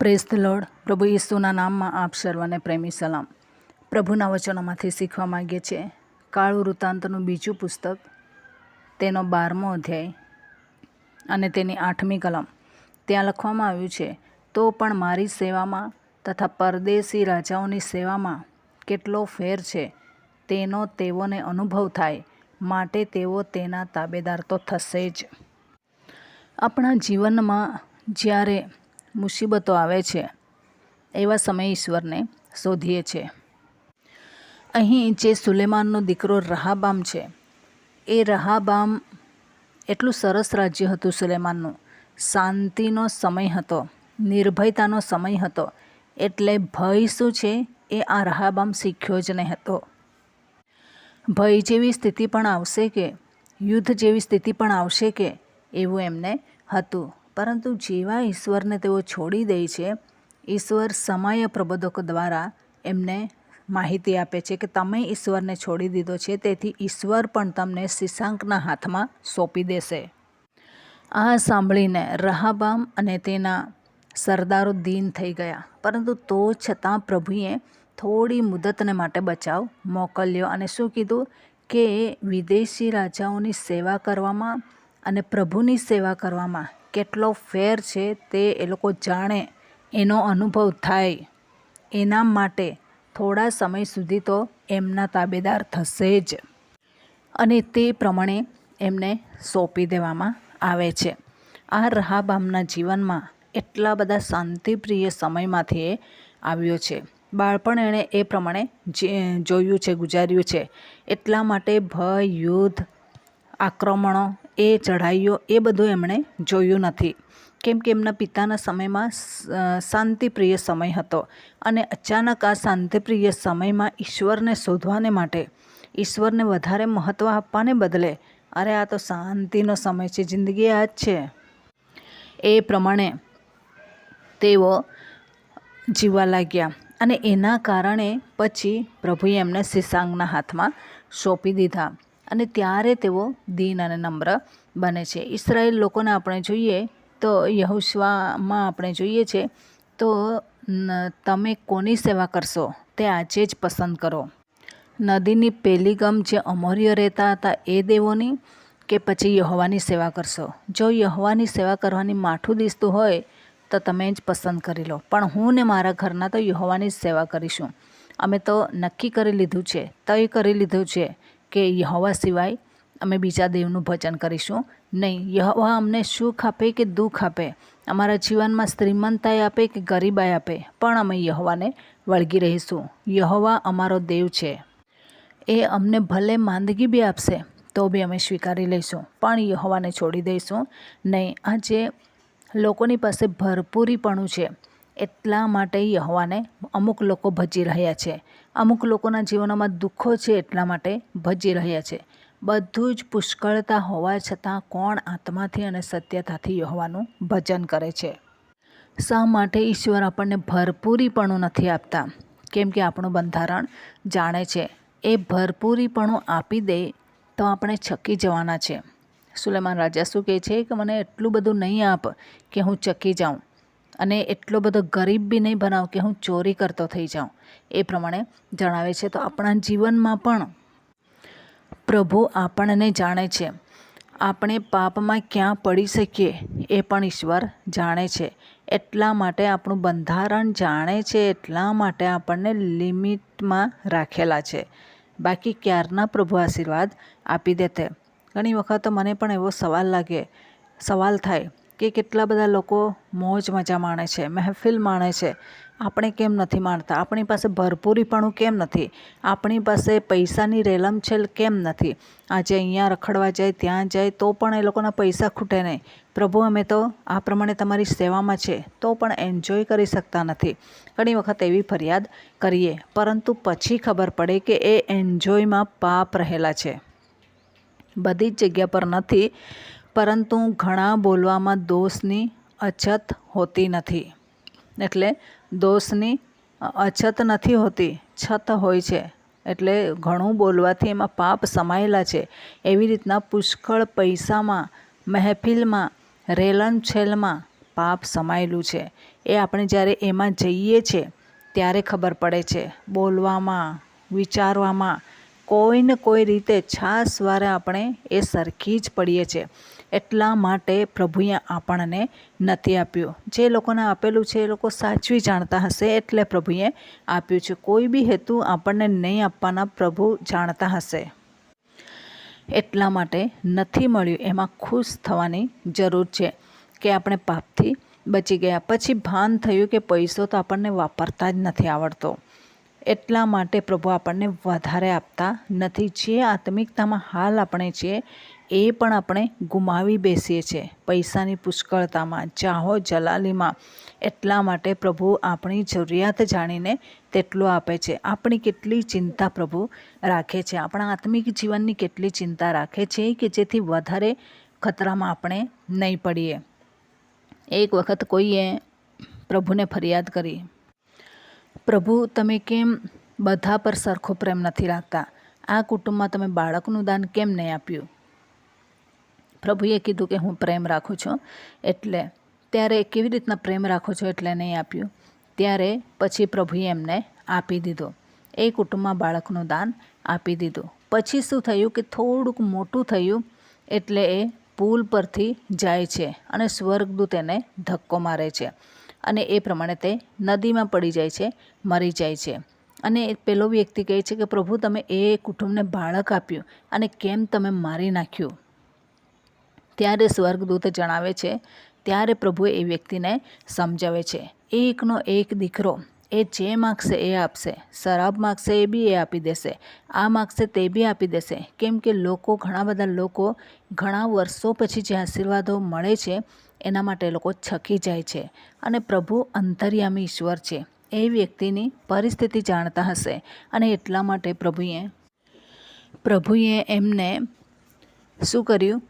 Press the lord, પ્રભુ ઈસુના નામમાં આપ સર્વને પ્રેમી સલામ. પ્રભુના વચનોમાંથી શીખવા માગીએ છીએ, કાળું વૃત્તાંતનું બીજું પુસ્તક, તેનો બારમો અધ્યાય અને તેની આઠમી કલમ. ત્યાં લખવામાં આવ્યું છે, તો પણ મારી સેવામાં તથા પરદેશી રાજાઓની સેવામાં કેટલો ફેર છે, તેનો તેઓને અનુભવ થાય, માટે તેઓ તેના તાબેદાર તો થશે જ. આપણા જીવનમાં જ્યારે મુસીબતો આવે છે, એવા સમયે ઈશ્વરને શોધીએ છીએ અહીં જે સુલેમાનનો દીકરો રહાબામ છે, એ રહાબામ એટલું સરસ રાજ્ય હતું સુલેમાનનું. શાંતિનો સમય હતો, નિર્ભયતાનો સમય હતો, એટલે ભય શું છે એ આ રહાબામ શીખ્યો જ નહીં હતો. ભય જેવી સ્થિતિ પણ આવશે કે, યુદ્ધ જેવી સ્થિતિ પણ આવશે કે, એવું એમને હતું. પરંતુ જેવા ઈશ્વરને તેઓ છોડી દે છે, ઈશ્વર સમય પ્રબોધકો દ્વારા એમને માહિતી આપે છે કે તમે ઈશ્વરને છોડી દીધો છે, તેથી ઈશ્વર પણ તમને શિશાંકના હાથમાં સોંપી દેશે. આ સાંભળીને રહાબામ અને તેના સરદારો દીન થઈ ગયા. પરંતુ તો છતાં પ્રભુએ થોડી મુદતને માટે બચાવ મોકલ્યો અને શું કીધું? કે વિદેશી રાજાઓની સેવા કરવામાં અને પ્રભુની સેવા કરવામાં કેટલો ફેર છે તે એ લોકો જાણે એનો અનુભવ થાય. એના માટે થોડા સમય સુધી તો એમના તાબેદાર થશે જ. અને તે પ્રમાણે એમને સોંપી દેવામાં આવે છે. આ રહાબામના જીવનમાં એટલા બધા શાંતિપ્રિય સમયમાંથી એ આવ્યો છે. બાળપણ એણે એ પ્રમાણે જોયું છે, ગુજાર્યું છે. એટલા માટે ભય, યુદ્ધ, આક્રમણો એ ચઢાઈઓ એ બધું એમણે જોયું નથી. કેમ કે એમના પિતાના સમયમાં શાંતિપ્રિય સમય હતો અને અચાનક આ શાંતિપ્રિય સમયમાં ઈશ્વરને શોધવાને માટે, ઈશ્વરને વધારે મહત્ત્વ આપવાને બદલે, અરે આ તો શાંતિનો સમય છે, જિંદગી આ જ છે. એ પ્રમાણે તેઓ જીવવા લાગ્યા અને એના કારણે પછી પ્રભુએ એમને શિશાંગના હાથમાં સોંપી દીધા. અને ત્યારે તેઓ દીન અને નમ્ર બને છે. ઇસરાયેલ લોકોને આપણે જોઈએ તો યહુશ્વામાં આપણે જોઈએ છે તો તમે કોની સેવા કરશો? તે આજે જ પસંદ કરો. નદીની પેલી ગમ જે અમોર્ય રહેતા હતા એ દેવોની કે પછી યહોવાની સેવા કરશો? જો યહોવાની સેવા કરવાની માઠું દિસતું હોય તો તમે જ પસંદ કરી લો. પણ હું ને મારા ઘરના તો યહોવાની સેવા કરીશું. અમે તો નક્કી કરી લીધું છે. તય કરી લીધું છે. કે યહોવા સિવાય અમે બીજા દેવનું ભજન કરીશું. નહીં, યહોવા અમને સુખ આપે કે દુઃખ આપે? અમારા જીવનમાં શ્રીમંતાઈ આપે કે ગરીબાઈ આપે? પણ અમે યહોવાને વળગી રહીશું. યહોવા અમારો દેવ છે. એ અમને ભલે માંદગી બી આપશે, તો બી અમે સ્વીકારી લઈશું. પણ યહોવાને છોડી દઈશું. નહીં, આજે લોકોની પાસે ભરપૂરીપણું છે. એટલા માટે યહોવાને અમુક લોકો ભજી રહ્યા છે. અમુક લોકોના જીવનમાં દુઃખો છે એટલા માટે ભજી રહ્યા છે. બધું જ પુષ્કળતા હોવા છતાં કોણ આત્માથી અને સત્યતાથી હોવાનું ભજન કરે છે. શા માટે ઈશ્વર આપણને ભરપૂરીપણું નથી આપતા? કેમ કે આપણું બંધારણ જાણે છે, એ ભરપૂરીપણું આપી દે તો આપણે છકી જવાના છે. સુલેમાન રાજા શું કહે છે કે, મને એટલું બધું નહીં આપ કે હું ચકી જાઉં. અને એટલો બધો ગરીબ બી નહીં બનાવ કે હું ચોરી કરતો થઈ જાઉં. એ પ્રમાણે જણાવે છે, તો આપણા જીવનમાં પણ પ્રભુ આપણને જાણે છે. આપણે પાપમાં ક્યાં પડી શકીએ એ પણ ઈશ્વર જાણે છે. એટલા માટે આપણું બંધારણ જાણે છે, એટલા માટે આપણને લિમિટમાં રાખેલા છે. બાકી ક્યારના પ્રભુ આશીર્વાદ આપી દેતે? ઘણી વખત મને પણ એવો સવાલ લાગે, સવાલ થાય કે કેટલા બધા લોકો મોજ મજા માણે છે, મહેફિલ માણે છે. આપણે કેમ નથી માણતા? આપણી પાસે ભરપૂરીપણું કેમ નથી? આપણી પાસે પૈસાની રેલમછેલ કેમ નથી? આજે અહીંયા રખડવા જાય, ત્યાં જાય, તો પણ એ લોકોના પૈસા ખૂટે નહીં. પ્રભુ, અમે તો આ પ્રમાણે તમારી સેવામાં છે, તો પણ એન્જોય કરી શકતા નથી. ઘણી વખત એવી ફરિયાદ કરીએ, પરંતુ પછી ખબર પડે કે એ એન્જોયમાં પાપ રહેલા છે. બધી જ જગ્યા પર નથી પરંતુ ઘણા બોલવામાં દોષની અછત હોતી નથી. એટલે દોષની અછત નથી હોતી, છત હોય છે. એટલે ઘણું બોલવાથી એમાં પાપ સમાયેલા છે. એવી રીતના પુષ્કળ પૈસામાં, મહેફિલમાં, રેલન છેલમાં પાપ સમાયેલું છે. એ આપણે જ્યારે એમાં જઈએ છીએ, ત્યારે ખબર પડે છે. બોલવામાં, વિચારવામાં કોઈને કોઈ રીતે છાસ વારે આપણે એ સરખી જ પડીએ છીએ. એટલા માટે પ્રભુએ આપણને નથી આપ્યું. જે લોકોને આપેલું છે એ લોકો સાચવી જાણતા હશે એટલે પ્રભુએ આપ્યું છે. કોઈ બી હેતુ આપણને નહીં આપવાના પ્રભુ જાણતા હશે. એટલા માટે નથી મળ્યું. એમાં ખુશ થવાની જરૂર છે કે આપણે પાપથી બચી ગયા. પછી ભાન થયું કે પૈસો તો આપણને વાપરતા જ નથી આવડતો. એટલા માટે પ્રભુ આપણને વધારે આપતા નથી. જે આત્મિકતામાં હાલ આપણે છીએ એ પણ આપણે ગુમાવી બેસીએ છીએ. પૈસાની પુષ્કળતામાં, ચાહો જલાલીમાં. એટલા માટે પ્રભુ આપણી જરૂરિયાત જાણીને તેટલું આપે છે. આપણી કેટલી ચિંતા પ્રભુ રાખે છે. આપણા આત્મિક જીવનની કેટલી ચિંતા રાખે છે કે જેથી વધારે ખતરામાં આપણે નહીં પડીએ. એક વખત કોઈએ પ્રભુને ફરિયાદ કરી. પ્રભુ, તમે કેમ બધા પર સરખો પ્રેમ નથી રાખતા? આ કુટુંબમાં તમે બાળકનું દાન કેમ નહીં આપ્યું? પ્રભુએ કીધું કે હું પ્રેમ રાખું છું, એટલે ત્યારે કેવી રીતના પ્રેમ રાખો છો એટલે નહીં આપ્યું. ત્યારે પછી પ્રભુએ એમને આપી દીધો. એ કુટુંબમાં બાળકનું દાન આપી દીધું. પછી શું થયું કે થોડુંક મોટું થયું, એટલે એ પુલ પરથી જાય છે અને સ્વર્ગદૂત એને ધક્કો મારે છે અને એ પ્રમાણે તે નદીમાં પડી જાય છે, મરી જાય છે. અને પેલો વ્યક્તિ કહે છે કે પ્રભુ તમે એ કુટુંબને બાળક આપ્યું અને કેમ તમે મારી નાખ્યું? ત્યારે સ્વર્ગદૂત જણાવે છે, ત્યારે પ્રભુએ એ વ્યક્તિને સમજાવે છે, એકનો એક દીકરો એ જે માગશે એ આપશે, શરાબ માગશે એ બી એ આપી દેશે, આ માગશે તે બી આપી દેશે. કેમ કે લોકો, ઘણા બધા લોકો ઘણા વર્ષો પછી જે આશીર્વાદો મળે છે, એના માટે લોકો છકી જાય છે અને પ્રભુ અંતર્યામી ઈશ્વર છે. એ વ્યક્તિની પરિસ્થિતિ જાણતા હશે અને એટલા માટે પ્રભુએ પ્રભુએ એમને શું કર્યું?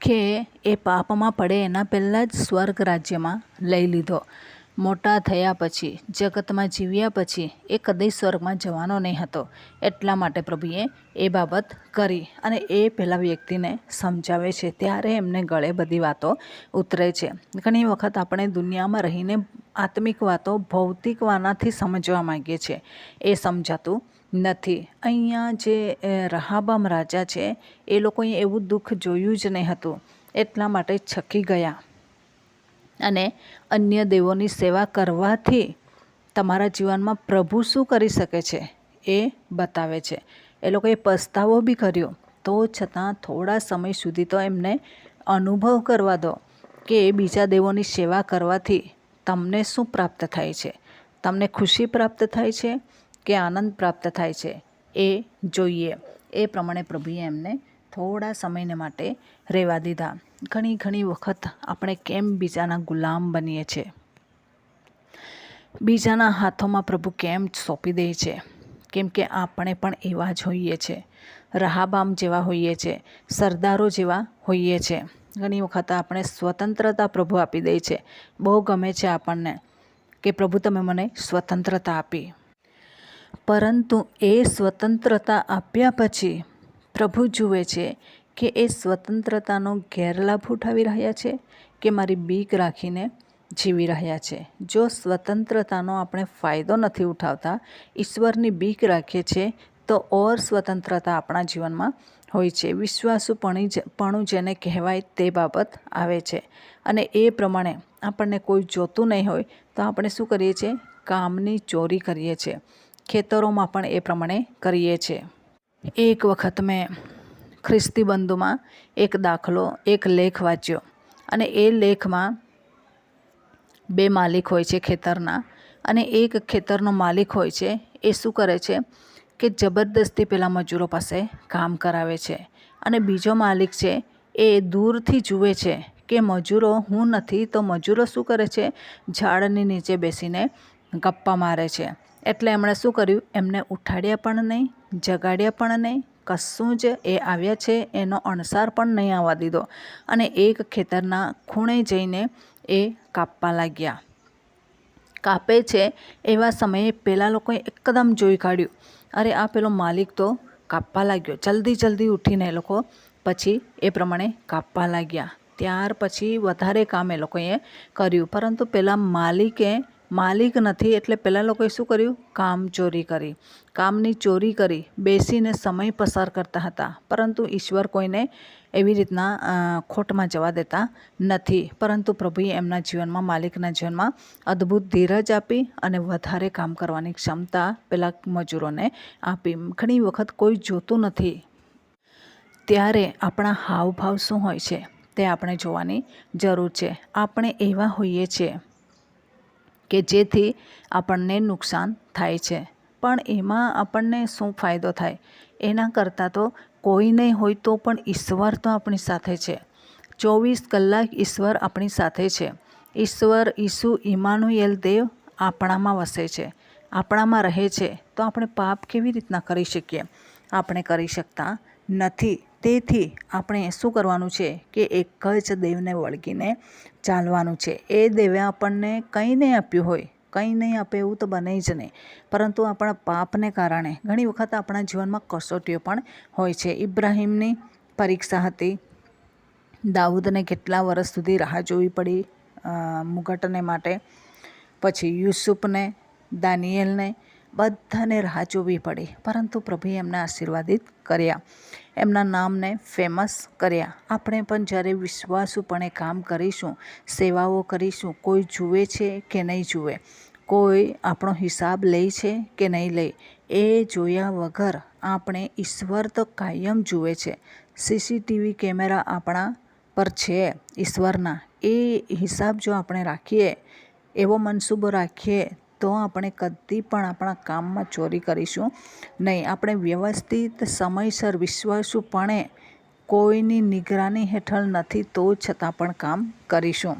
કે એ પાપમાં પડે એના પહેલાં જ સ્વર્ગ રાજ્યમાં લઈ લીધો. મોટા થયા પછી, જગતમાં જીવ્યા પછી એ કદી સ્વર્ગમાં જવાનો નહીં હતો. એટલા માટે પ્રભુએ એ બાબત કરી અને એ પહેલાં વ્યક્તિને સમજાવે છે. ત્યારે એમને ગળે બધી વાતો ઉતરે છે. ઘણી વખત આપણે દુનિયામાં રહીને આત્મિક વાતો ભૌતિક વાનાથી સમજવા માંગીએ છીએ. એ સમજાતું નથી. અહીંયા જે રહાબામ રાજા છે, એ લોકોએ એવું દુઃખ જોયું જ નહીં હતું. એટલા માટે છકી ગયા. અને અન્ય દેવોની સેવા કરવાથી તમારા જીવનમાં પ્રભુ શું કરી શકે છે, એ બતાવે છે. એ લોકોએ પસ્તાવો બી કર્યો. તો છતાં થોડા સમય સુધી તો એમને અનુભવ કરવા દો કે બીજા દેવોની સેવા કરવાથી તમને શું પ્રાપ્ત થાય છે? તમને ખુશી પ્રાપ્ત થાય છે? કે આનંદ પ્રાપ્ત થાય છે, એ જોઈએ. એ પ્રમાણે પ્રભુએ એમને થોડા સમયને માટે રહેવા દીધા. ઘણી ઘણી વખત આપણે કેમ બીજાના ગુલામ બનીએ છીએ બીજાના હાથોમાં પ્રભુ કેમ સોંપી દે છે? કેમ કે આપણે પણ એવા જ હોઈએ છીએ રહાબામ જેવા હોઈએ છીએ સરદારો જેવા હોઈએ છીએ ઘણી વખત આપણે સ્વતંત્રતા પ્રભુ આપી દે છે. બહુ ગમે છે આપણને કે પ્રભુ તમે મને સ્વતંત્રતા આપી. પરંતુ એ સ્વતંત્રતા આપ્યા પછી પ્રભુ જુએ છે કે એ સ્વતંત્રતાનો ગેરલાભ ઉઠાવી રહ્યા છે કે મારી બીક રાખીને જીવી રહ્યા છે. જો સ્વતંત્રતાનો આપણે ફાયદો નથી ઉઠાવતા, ઈશ્વરની બીક રાખીએ છીએ તો ઓર સ્વતંત્રતા આપણા જીવનમાં હોય છે. વિશ્વાસુપણી પણું જેને કહેવાય તે બાબત આવે છે. અને એ પ્રમાણે આપણને કોઈ જોતું નહીં હોય તો આપણે શું કરીએ છીએ? કામની ચોરી કરીએ છીએ. ખેતરોમાં પણ એ પ્રમાણે કરીએ છીએ. એક વખત મેં ખ્રિસ્તી બંધુમાં એક દાખલો, એક લેખ વાંચ્યો અને એ લેખમાં બે માલિક હોય છે ખેતરના અને એક ખેતરનો માલિક હોય છે એ શું કરે છે કે જબરદસ્તી પેલા મજૂરો પાસે કામ કરાવે છે અને બીજો માલિક છે એ દૂરથી જુએ છે કે મજૂરો, હું નથી તો મજૂરો શું કરે છે? ઝાડની નીચે બેસીને ગપ્પા મારે છે. એટલે એમણે શું કર્યું? એમને ઉઠાડ્યા પણ નહીં, જગાડ્યા પણ નહીં. કશું જ એ આવ્યા છે, એનો અણસાર પણ નહીં આવવા દીધો. અને એક ખેતરના ખૂણે જઈને એ કાપવા લાગ્યા. કાપે છે એવા સમયે પેલા લોકોએ એકદમ જોઈ કાઢ્યું. અરે, આ પેલો માલિક તો કાપવા લાગ્યો. જલ્દી જલ્દી ઉઠીને એ લોકો પછી એ પ્રમાણે કાપવા લાગ્યા. ત્યાર પછી વધારે કામ એ લોકોએ કર્યું. પરંતુ પેલા માલિકે માલિક નથી એટલે પહેલાં લોકોએ શું કર્યું? કામ ચોરી કરી. કામની ચોરી કરી, બેસીને સમય પસાર કરતા હતા. પરંતુ ઈશ્વર કોઈને એવી રીતના ખોટમાં જવા દેતા નથી. પરંતુ પ્રભુએ એમના જીવનમાં, માલિકના જીવનમાં અદ્ભુત ધીરજ આપી અને વધારે કામ કરવાની ક્ષમતા પેલા મજૂરોને આપી. ઘણી વખત કોઈ જોતું નથી. ત્યારે આપણા હાવભાવ શું હોય છે તે આપણે જોવાની જરૂર છે. આપણે એવા હોઈએ છીએ કે જેથી આપણને નુકસાન થાય છે. પણ એમાં આપણને શું ફાયદો થાય? એના કરતાં તો કોઈ નહીં હોય તો પણ ઈશ્વર તો આપણી સાથે છે. ચોવીસ કલાક ઈશ્વર આપણી સાથે છે. ઈશ્વર ઈસુ ઇમાનુએલ દેવ આપણામાં વસે છે. આપણામાં રહે છે. તો આપણે પાપ કેવી રીતના કરી શકીએ? આપણે કરી શકતા નથી. તેથી આપણે શું કરવાનું છે કે એક જ દેવને વળગીને ચાલવાનું છે. એ દેવે આપણને કંઈ નહીં આપ્યું હોય, કંઈ નહીં આપે એવું તો બને જ નહીં. પરંતુ આપણા પાપને કારણે ઘણી વખત આપણા જીવનમાં કસોટીઓ પણ હોય છે. ઇબ્રાહીમની પરીક્ષા હતી. દાઉદને કેટલા વર્ષ સુધી રાહ જોવી પડી મુગટને માટે? પછી યુસુફને, દાનિયેલને બધાને રાહ જોવી પડી. પરંતુ પ્રભુએ એમને આશીર્વાદિત કર્યા. એમના નામને ફેમસ કર્યા. આપણે પણ જ્યારે વિશ્વાસુપણે કામ કરીશું, સેવાઓ કરીશું, કોઈ જુએ છે કે નહીં જુએ, કોઈ આપણો હિસાબ લે છે કે નહીં લે, એ જોયા વગર આપણે ઈશ્વર તો કાયમ જુએ છે. સીસીટીવી કેમેરા આપણા પર છે ઈશ્વરના. એ હિસાબ જો આપણે રાખીએ, એવો મનસૂબો રાખીએ તો આપણે કદી પણ આપણા કામમાં ચોરી કરીશું નહીં. આપણે વ્યવસ્થિત સમયસર વિશ્વાસુપણે કોઈની નિગરાની હેઠળ નથી તો છતાં પણ કામ કરીશું.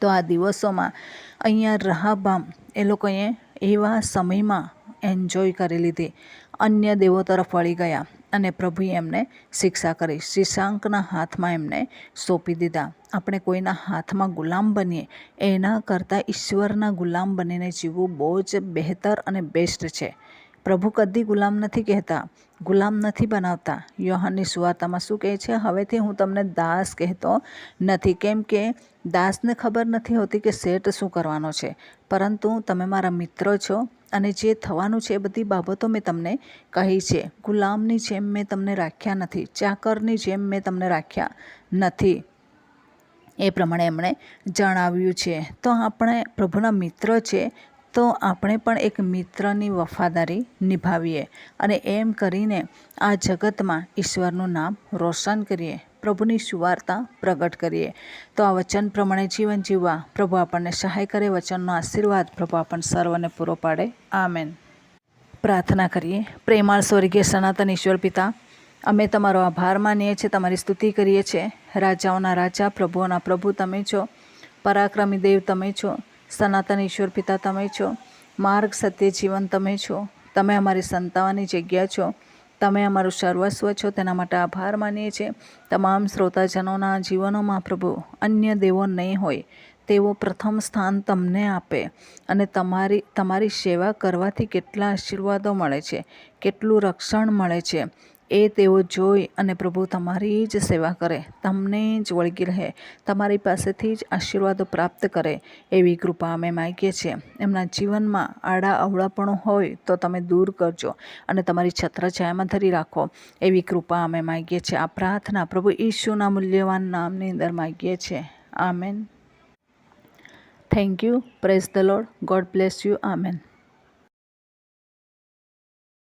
તો આ દિવસોમાં અહીંયા રહાબામ, એ લોકોએ એવા સમયમાં એન્જોય કરી લીધી. અન્ય દેવો તરફ વળી ગયા. અને પ્રભુએ એમને શિક્ષા કરી. શિષાંકના હાથમાં એમને સોંપી દીધા. આપણે કોઈના હાથમાં ગુલામ બનીએ, એના કરતાં ઈશ્વરના ગુલામ બનીને જીવવું બહુ જ બહેતર અને બેસ્ટ છે. પ્રભુ કદી ગુલામ નથી કહેતા, ગુલામ નથી બનાવતા. યોહાનની સુવાર્તામાં શું કહે છે? હવેથી હું તમને દાસ કહેતો નથી, કેમ કે દાસને ખબર નથી હોતી કે શેઠ શું કરવાનો છે. પરંતુ તમે મારા મિત્ર છો અને જે થવાનું છે એ બધી બાબતો મેં તમને કહી છે. ગુલામની જેમ મેં તમને રાખ્યા નથી. ચાકરની જેમ મેં તમને રાખ્યા નથી. એ પ્રમાણે એમણે જણાવ્યું છે. તો આપણે પ્રભુના મિત્ર છે, તો આપણે પણ એક મિત્રની વફાદારી નિભાવીએ અને એમ કરીને આ જગતમાં ઈશ્વરનું નામ રોશન કરીએ. પ્રભુની સુવાર્તા પ્રગટ કરીએ. તો આ વચન પ્રમાણે જીવન જીવવા પ્રભુ આપણને સહાય કરે, વચનનો આશીર્વાદ પ્રભુ આપણને સર્વને પૂરો પાડે. આમેન. પ્રાર્થના કરીએ. પ્રેમાળ સ્વર્ગીય સનાતન ઈશ્વર પિતા, અમે તમારો આભાર માનીએ છીએ, તમારી સ્તુતિ કરીએ છીએ. રાજાઓના રાજા, પ્રભુઓના પ્રભુ તમે છો. પરાક્રમી દેવ તમે છો. સનાતન ઈશ્વર પિતા તમે છો. માર્ગ, સત્ય, જીવન તમે છો. તમે અમારી સંતાવાની જગ્યા છો. તમે અમારું સર્વસ્વ છો, તેના માટે આભાર માનીએ છીએ. તમામ શ્રોતાજનોના જીવનોમાં પ્રભુ, અન્ય દેવો નહીં હોય તેવો પ્રથમ સ્થાન તમને આપે અને તમારી તમારી સેવા કરવાથી કેટલા આશીર્વાદો મળે છે, કેટલું રક્ષણ મળે છે. એ તેઓ જોઈ અને પ્રભુ તમારી જ સેવા કરે, તમને જ વળગી રહે, તમારી પાસેથી જ આશીર્વાદો પ્રાપ્ત કરે એવી કૃપા અમે માગીએ છીએ. એમના જીવનમાં આડા અવળાપણો હોય તો તમે દૂર કરજો અને તમારી છત્રછાયામાં ધરી રાખો એવી કૃપા અમે માગીએ છીએ. આ પ્રાર્થના પ્રભુ ઈશુના મૂલ્યવાન નામની અંદર માગીએ છીએ. Amen. Thank you praise the lord God bless you amen